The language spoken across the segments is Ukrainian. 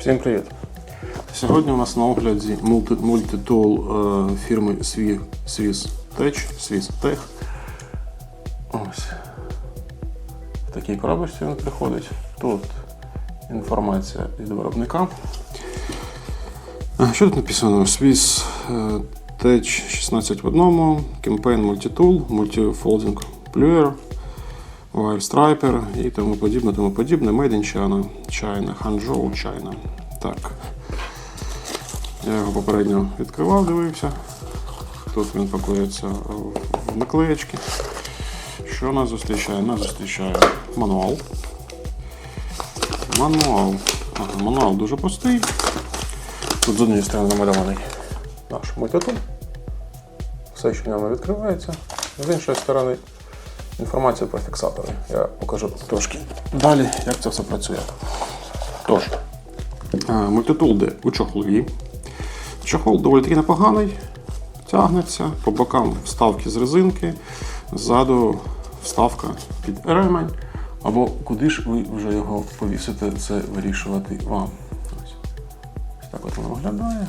Всім привіт! Сьогодні у нас на огляді мультитул е, фірми Swiss Tech, Swiss Tech. Ось. В такій коробочці він приходить. Тут інформація від виробника. Е, Що тут написано? Swiss Tech 16 в одному, Campaign Multitool, Multifolding Pluer, Striper і тому подібне, тому подібне. Made in China, China, Hangzhou, China. Так. Я його попередньо відкривав, дивився. Тут він пакується в наклеєчки. Що нас зустрічає? Нас зустрічає мануал. Мануал. Ага, мануал дуже простий. Тут з однієї сторони намальований наш мультитул. Все, що в ньому відкривається. З іншої сторони інформація про фіксатори. Я покажу трошки далі, як це все працює. Тож, е, мультитул де у чохлі. Чохол доволі таки непоганий, тягнеться, по бокам вставки з резинки, ззаду вставка під ремень. Або куди ж ви вже його повісите, це вирішувати вам. Ось так от воно виглядає.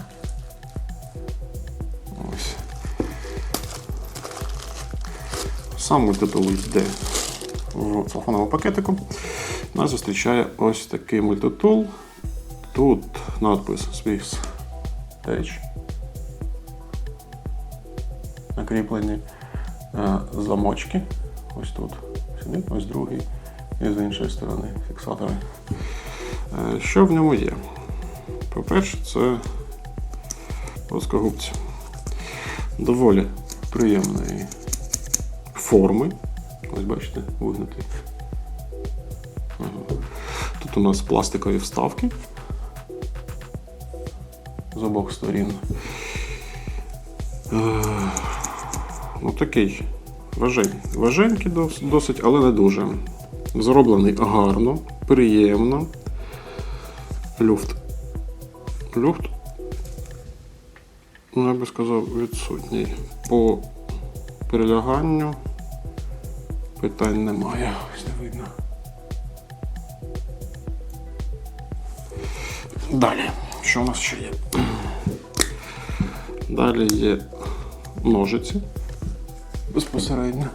Сам мультитул йде в целофановому пакетику. Нас зустрічає ось такий мультитул. Тут надпис Swiss Tech. Накріплені е, замочки. Ось тут. Ось другий. І з іншої сторони фіксатори. Е, Що в ньому є? По-перше, це плоскогубці. Доволі приємної форми. Ось бачите, вигнутий. Тут у нас пластикові вставки з обох сторін. Е, Ну, такий важень. важенький досить, але не дуже. Зроблений гарно, приємно. Люфт. Люфт, ну, я би сказав, відсутній. По переляганню питань немає. Ось не видно. Далі, що у нас ще є? Далі є ножиці безпосередньо.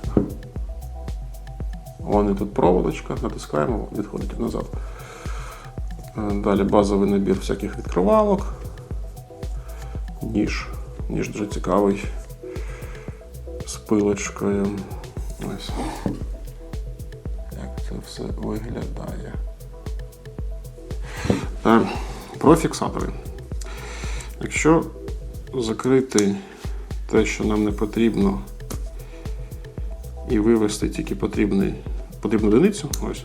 Вони тут проволочка, натискаємо, відходить назад. Далі базовий набір всяких відкривалок. Ніж. Ніж дуже цікавий. З пилочкою. Ось. Як це все виглядає. Е, Про фіксатори. Якщо закрити те, що нам не потрібно, і вивести тільки потрібний, потрібну одиницю, ось,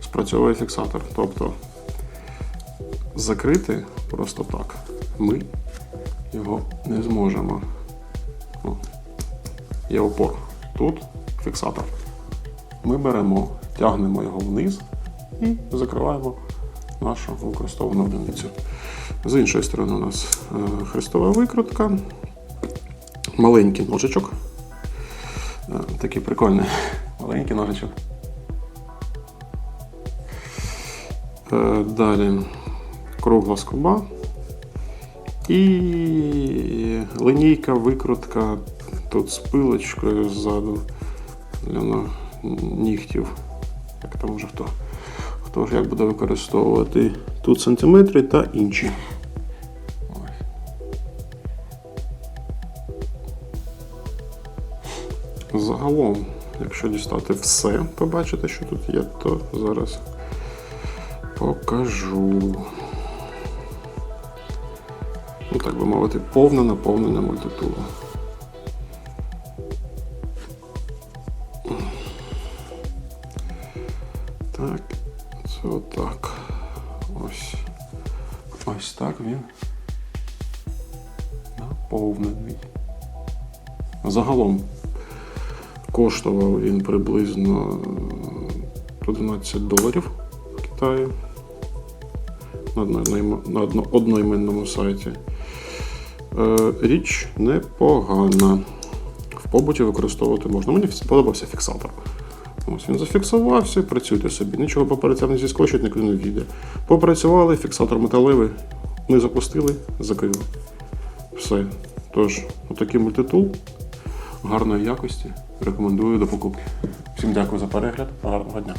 спрацьовує фіксатор. Тобто закрити просто так ми його не зможемо. Є опор. Тут фіксатор. Ми беремо, тягнемо його вниз і закриваємо нашу використовану одиницю. З іншої сторони у нас е, хрестова викрутка, маленький ножичок. Е, Такий прикольний маленький ножичок. Е, Далі кругла скоба і линійка, викрутка тут з пилочкою ззаду для нігтів. Як там вже хто, хто ж як буде використовувати тут сантиметри та інші. Загалом, якщо дістати все, побачите, що тут є, то зараз покажу. Ну, так би мовити, повне наповнення мультитулу. Так, це отак. Ось. Ось так він наповнений. Загалом коштував він приблизно е, 11 доларів в Китаї на, одноімен- на одно- одноіменному сайті. Е, Річ непогана. В побуті використовувати можна. Мені сподобався фіксатор. Ось він зафіксувався, працюйте собі. Нічого поперед не зіскочить, нікуди не війде. Попрацювали, фіксатор металевий, не запустили, закрили. Все. Тож, отакий мультитул гарної якості. Рекомендую до покупки. Всім дякую за перегляд. Гарного дня.